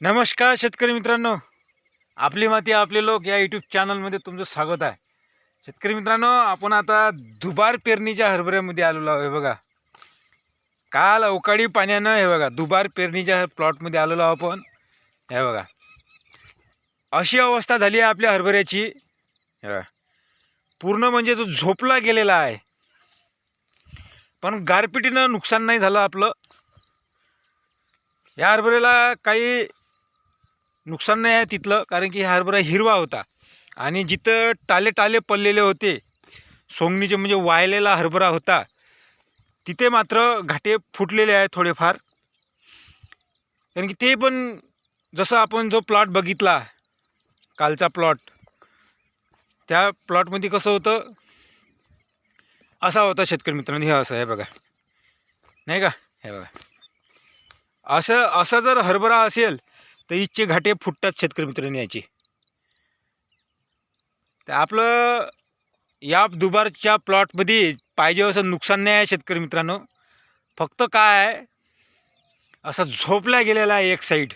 नमस्कार शेतकरी मित्रांनो. आपली माती आपले लोक या यूट्यूब चॅनलमध्ये तुमचं स्वागत आहे. शेतकरी मित्रांनो आपण आता दुबार पेरणीच्या हरभऱ्यामध्ये आलेलो आहोत. हे बघा. काल अवकाळी पाण्यानं हे बघा दुबार पेरणीच्या प्लॉटमध्ये आलेलो आहोत आपण. हे बघा. अशी अवस्था झाली आहे आपल्या हरभऱ्याची. हे बघा. पूर्ण म्हणजे तो झोपला गेलेला आहे. पण गारपिटीनं नुकसान नाही झालं आपलं. या हरभऱ्याला काही नुकसान नाही आहे तिथलं कारण की हरभरा हिरवा होता. आणि जिथं टाले टाले पडलेले होते सोंगणीचे म्हणजे वाळलेला हरभरा होता तिथे मात्र घाटे फुटलेले आहे थोडेफार. कारण की ते पण जसं आपण जो प्लॉट बघितला कालचा प्लॉट त्या प्लॉटमध्ये कसं होतं असा होता शेतकरी मित्रांनो हे असं आहे बघा. नाही का? हे बघा. असं असं जर हरभरा असेल तर इच्छे घाटे फुटतात शेतकरी मित्रांनी याचे. तर आपलं या दुबारच्या प्लॉटमध्ये पाहिजे असं नुकसान नाही आहे शेतकरी मित्रांनो. फक्त काय आहे झोपला गेलेला आहे एक साईड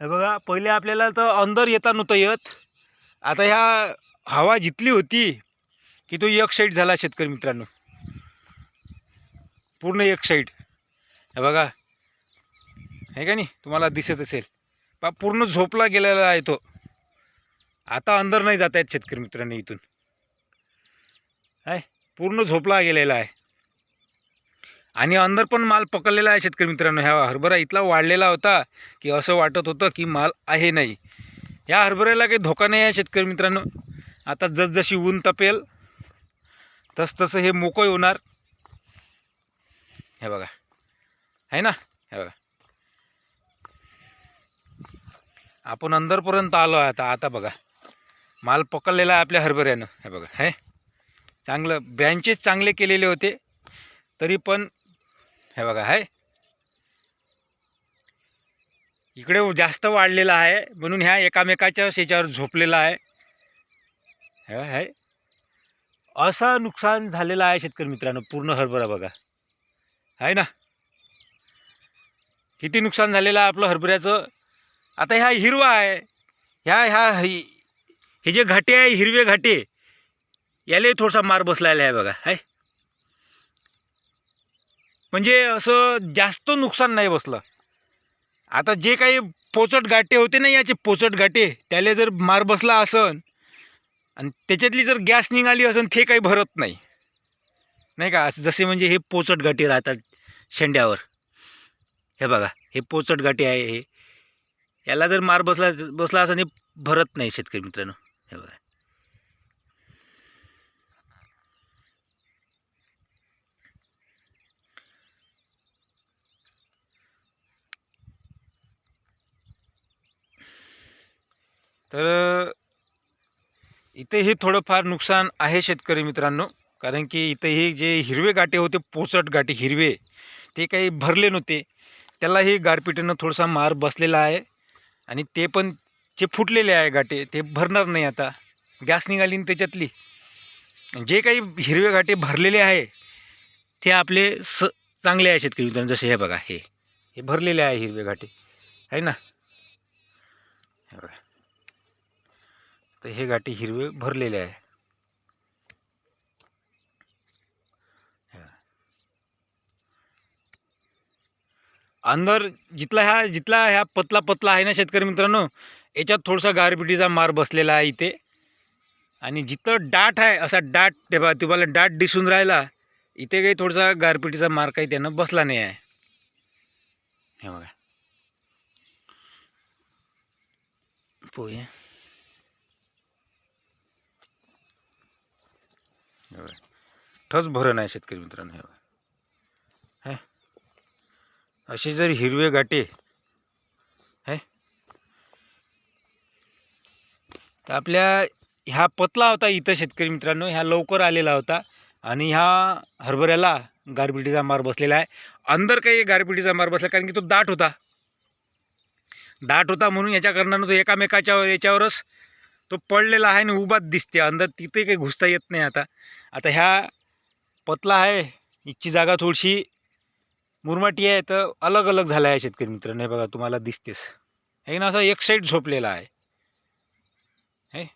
हे बघा पहिले आपल्याला तर अंदर येता नव्हतं येत. आता ह्या हवा जितली होती की तो एक साईड झाला शेतकरी मित्रांनो. पूर्ण एक साईड हे बघा. आहे का नाही? तुम्हाला दिसत असेल. पा पूर्ण झोपला गेलेला आहे तो. आता अंदर नाही जात आहेत शेतकरी मित्रांनी इथून. आहे पूर्ण झोपला गेलेला आहे. आणि अंदर पण माल पकडलेला आहे शेतकरी मित्रांनो. ह्या हरभरा इथला वाढलेला होता की असं वाटत होतं की माल आहे नाही. या हरभऱ्याला काही धोका नाही आहे शेतकरी मित्रांनो. आता जसजशी ऊन तपेल तसतसं हे मोकळं होणार. हे बघा. आहे ना? हे बघा. आपण अंदरपर्यंत आलो आहे आता आता बघा. माल पकडलेला आहे आपल्या हरभऱ्यानं. हे बघा हे. चांगलं बँचेस चांगले केलेले होते. तरी पण हे बघा आहे इकडे जास्त वाढलेला आहे म्हणून ह्या एकामेकाच्या शेच्यावर झोपलेला आहे. हे आहे असं नुकसान झालेलं आहे शेतकरी मित्रांनो पूर्ण हरभरा बघा. आहे ना? किती नुकसान झालेलं आहे आपलं हरभऱ्याचं? आता ह्या हिरवा आहे. ह्या ह्या हे जे घाटे आहे हिरवे घाटे याला थोडासा मार बसलेला आहे बघा आहे म्हणजे असं जास्त नुकसान नाही बसलं. आता जे काही पोचट गाठे होते ना याचे पोचट गाठे त्याला जर मार बसला असन आणि त्याच्यातली जर गॅस निघाली असन ते काही भरत नाही. नाही का? जसे म्हणजे हे पोचट गाठी राहतात शेंड्यावर. हे बघा हे पोचट गाठी आहे हे. याला जर मार बसला बसला असं आणि भरत नाही शेतकरी मित्रांनो. हे बघा. तर इथेही थोडंफार नुकसान आहे शेतकरी मित्रांनो. कारण की इथेही जे हिरवे गाठे होते पोचट गाठे हिरवे ते काही भरले नव्हते. त्यालाही गारपिटीनं थोडासा मार बसलेला आहे. आणि ते पण जे फुटलेले आहे घाटे ते भरणार नाही आता. गॅस निघाली त्याच्यातली. जे काही हिरवे घाटे भरलेले आहे ते आपले स चांगले आहे शेतकरी मित्रांनो जसे हे बघा हे. हे भरलेले आहे हिरवे घाटे. आहे ना? हे बघा. तर हे घाटे हिरवे भरलेले आहे. अंदर जिथला ह्या जिथला ह्या पतला पतला आहे ना शेतकरी मित्रांनो याच्यात थोडासा गारपिटीचा मार बसलेला आहे इथे. आणि जिथं डाट आहे असा डाट ते बघा तुम्हाला डाट दिसून राहिला इथे काही थोडासा गारपिटीचा मार काही त्यानं बसला नाही आहे. हे बघा. पोहे. ठस भरण आहे शेतकरी मित्रांनो हे बघा. हे. असे जर हिरवे गाटे हे तर आपल्या ह्या पतला होता इथं शेतकरी मित्रांनो ह्या लवकर आलेला होता आणि ह्या हरभऱ्याला गारपिटीचा मार बसलेला आहे. अंदर काही गारपिटीचा मार बसला कारण की तो दाट होता. दाट होता म्हणून याच्या कारणानं तो एकामेकाच्या याच्यावरच तो पडलेला आहे आणि उभाच दिसते. अंदर तिथे काही घुसता येत नाही आता. आता ह्या पतला आहे इथची जागा थोडीशी मुरमाटी आहे तर अलग अलग झाला आहे शेतकरी मित्रांनो हे बघा तुम्हाला दिसतेस हे ना असा एक साईड झोपलेला आहे. हे?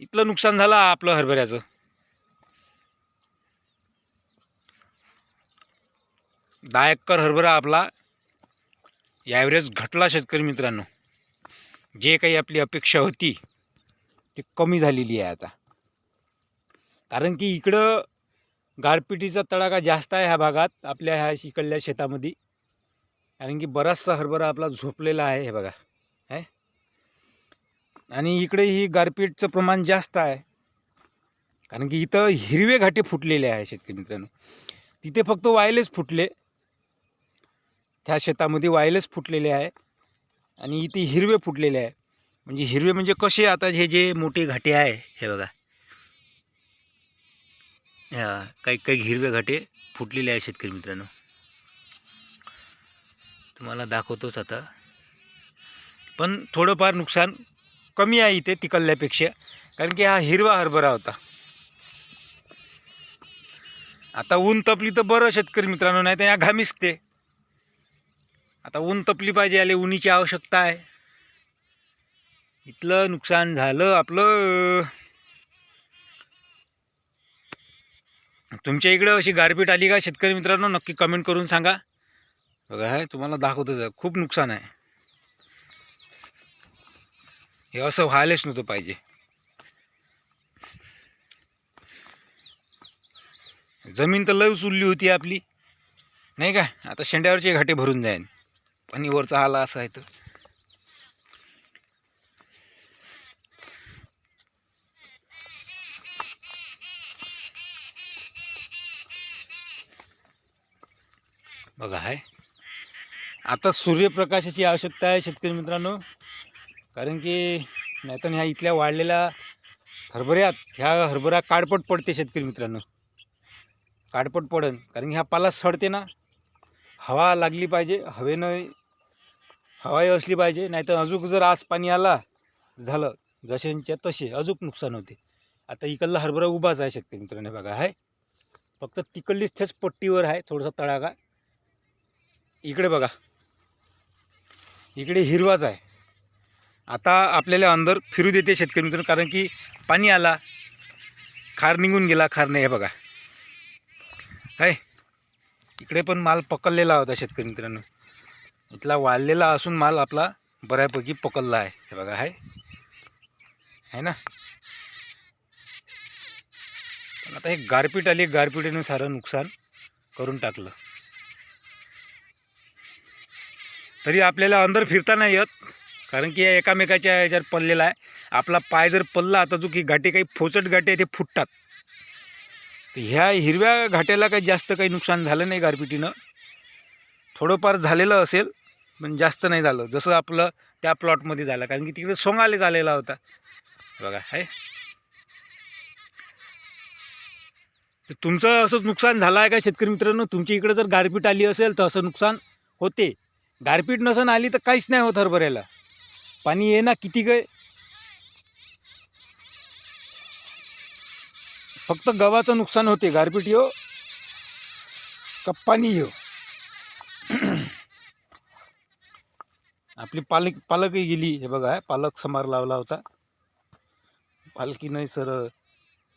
इथलं नुकसान झालं आपलं हरभऱ्याचं. दहा एकर हरभरा आपला ॲव्हरेज घटला शेतकरी मित्रांनो. जे काही आपली अपेक्षा होती ती कमी झालेली आहे आता. कारण की इकडं गारपिटीचा तडाखा जास्त आहे ह्या भागात आपल्या ह्या इकडल्या शेतामध्ये. कारण की बराचसा हरभरा आपला झोपलेला आहे हे बघा आहे आणि इकडे ही गारपीटचं प्रमाण जास्त आहे. कारण की इथं हिरवे घाटे फुटलेले आहे शेतकरी मित्रांनो. तिथे फक्त वायलेच फुटले. त्या शेतामध्ये वायलेस फुटलेले आहे. आणि इथे हिरवे फुटलेले आहे. म्हणजे हिरवे म्हणजे कसे? आता हे जे मोठे घाटे आहे हे बघा. काही काही हिरवे घाटे फुटलेले आहे शेतकरी मित्रांनो. तुम्हाला दाखवतोच आता. पण थोडंफार नुकसान कमी आहे इथे तिकडल्यापेक्षा कारण की हा हिरवा हरभरा होता. आता ऊन तपली तर बरं शेतकरी मित्रांनो नाही तर या घामिसते आता ऊन तपली पाहिजे याला उन्हीची आवश्यकता आहे. इथलं नुकसान झालं आपलं. तुमच्या इकडं अशी गारपीट आली का? शेतकरी मित्रांनो नक्की कमेंट करून सांगा. बघा हे तुम्हाला दाखवतच आहे. खूप नुकसान आहे. हे असं व्हायलाच नव्हतं पाहिजे. जमीन तर लय उचलली होती आपली. नाही का? आता शेंड्यावरचे घाटे भरून जाईन. पाणी वरचा आला असं आहे तर. बघा आहे आता सूर्यप्रकाशाची आवश्यकता आहे शेतकरी मित्रांनो. कारण की नाहीतर ह्या इथल्या वाढलेल्या हरभऱ्यात ह्या हरभरा काडपट पडते शेतकरी मित्रांनो. काडपट पडन. कारण की ह्या पाला सडते ना. हवा लागली पाहिजे हवेनं हवाही असली पाहिजे. नाहीतर अजून जर आज पाणी आला झालं जशांच्या तसे अजून नुकसान होते. आता इकडला हरभरा उभाच आहे शेतकरी मित्रांनो बघा आहे फक्त तिकडलीच थेच पट्टीवर आहे थोडासा तळागा. इकडे बघा. इकडे हिरवाच आहे. आता आपल्याला अंदर फिरू देते शेतकरी मित्रांनो कारण की पाणी आला खार निघून गेला खार नाही हे बघा. है? इकडे पण माल पकडलेला होता शेतकरी मित्रांनो. इथला वाळलेला असून माल आपला बऱ्यापैकी पकडला आहे हे बघा आहे है ना? पण आता हे गारपीट आली गारपीटीने सारं नुकसान करून टाकलं. तरी आपल्याला अंदर फिरता नाही येत कारण की या एकामेकाच्या याच्यात पडलेला आहे. आपला पाय जर पडला तर जो की घाटे काही फोचट घाटे आहे ते फुटतात. तर ह्या हिरव्या घाट्याला काही जास्त काही नुकसान झालं नाही गारपिटीनं. थोडंफार झालेलं असेल पण जास्त नाही झालं. जसं आपलं त्या प्लॉटमध्ये झालं कारण की तिकडे सोंगाले झालेला होता. बघा आहे तर तुमचं असंच नुकसान झालं आहे का शेतकरी मित्रांनो? तुमच्या इकडे जर गारपीट आली असेल तर असं नुकसान होते. गारपीट नसन आली तर काहीच नाही होत हरभऱ्याला. पाणी ये ना किती काय फक्त गव्हाचं नुकसान होते गारपीट येऊ का पाणी येऊ आपली पालक पालकही गेली. हे बघा पालक समार लावला होता. पालखी नाही सर.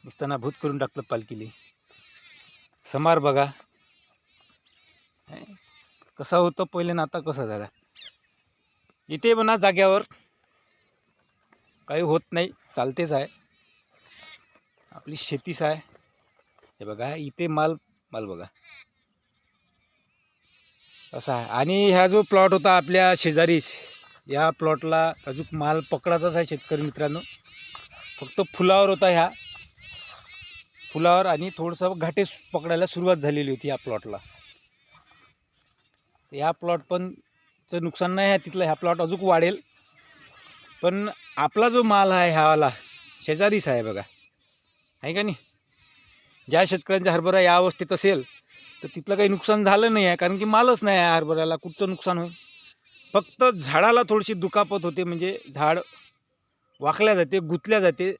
नुसताना भूत करून टाकलं पालखीले. समार बघा. कसा होतं पहिले ना आता कसा झाला? इथे म्हणा जाग्यावर. काही होत नाही चालतेच आहे. आपली शेतीच आहे. हे बघा इथे माल माल बघा. असा आहे. आणि ह्या जो प्लॉट होता आपल्या शेजारीच या प्लॉटला अजून माल पकडाचाच आहे शेतकरी मित्रांनो. फक्त फुलावर होता ह्या. फुलावर आणि थोडंसं घाटे पकडायला सुरुवात झालेली होती या प्लॉटला या प्लॉट पण चं नुकसान नाही आहे तिथलं ह्या प्लॉट अजून वाढेल. पण आपला जो माल आहे ह्यावाला शेजारीच आहे बघा. आहे का नाही? ज्या शेतकऱ्यांचा हरभरा या अवस्थेत असेल तर तिथलं काही नुकसान झालं नाही आहे कारण की मालच नाही आहे हरभऱ्याला. कुठचं नुकसान होईल? फक्त झाडाला थोडीशी दुखापत होते म्हणजे झाड वाकल्या जाते गुंतल्या जाते.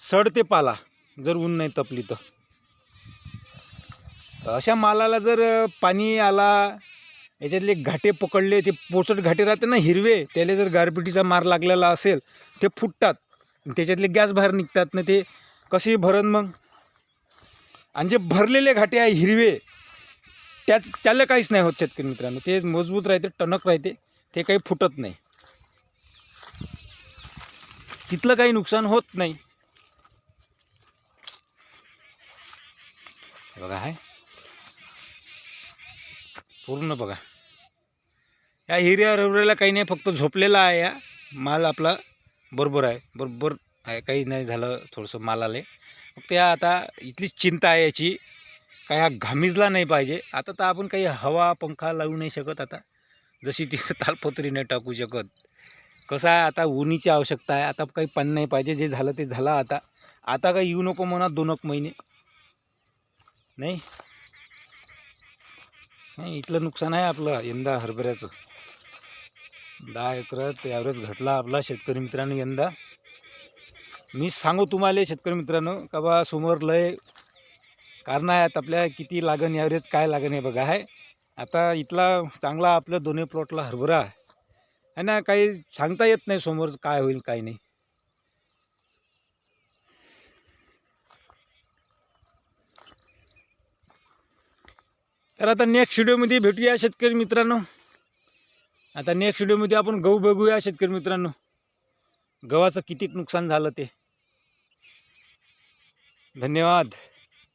सडते पाला जर ऊन नाही तपली तर. अशा मालाला जर पाणी आला याच्यातले घाटे पकडले ते पोचट घाटे राहते ना हिरवे त्याला जर गारपिटीचा मार लागलेला असेल ते फुटतात. त्याच्यातले गॅस बाहेर निघतात ना ते कसे भरण मग? आणि जे भरलेले घाटे आहे हिरवे त्याच त्याला काहीच नाही होत शेतकरी मित्रांनो. ते मजबूत राहते टणक राहते ते काही फुटत नाही. तिथलं काही नुकसान होत नाही. बघा आहे पूर्ण बघा. या हिऱ्या रवऱ्याला काही नाही फक्त झोपलेला आहे या माल आपला बरोबर आहे. बरोबर आहे. काही नाही झालं थोडंसं मालाला. फक्त या आता इथलीच चिंता आहे याची. काय हा घामिजला नाही पाहिजे. आता तर आपण काही हवा पंखा लावू नाही शकत आता. जशी ती तालपत्री नाही टाकू शकत. कसं आहे आता उन्हीची आवश्यकता आहे. आता काही पाणी नाही पाहिजे. जे झालं ते झालं आता. आता काही येऊ नको म्हणा दोन एक महिने. नाही? नाही इथलं नुकसान आहे आपलं यंदा हरभऱ्याचं. दहा एकरात ॲव्हरेज घटला आपला शेतकरी मित्रांनो यंदा. मी सांगू तुम्हाला शेतकरी मित्रांनो का बा समोर लय कारण आहेत आपल्या किती लागन ॲव्हरेज काय लागन हे बघा. आहे आता इथला चांगला आपल्या दोन्ही प्लॉटला हरभरा आहे. ना काही सांगता येत नाही समोर काय होईल काय नाही. तर आता नेक्स्ट व्हिडिओमध्ये भेटूया शेतकरी मित्रांनो. आता नेक्स्ट व्हिडिओमध्ये आपण गहू बघूया शेतकरी मित्रांनो. गव्हाचं किती नुकसान झालं ते. धन्यवाद.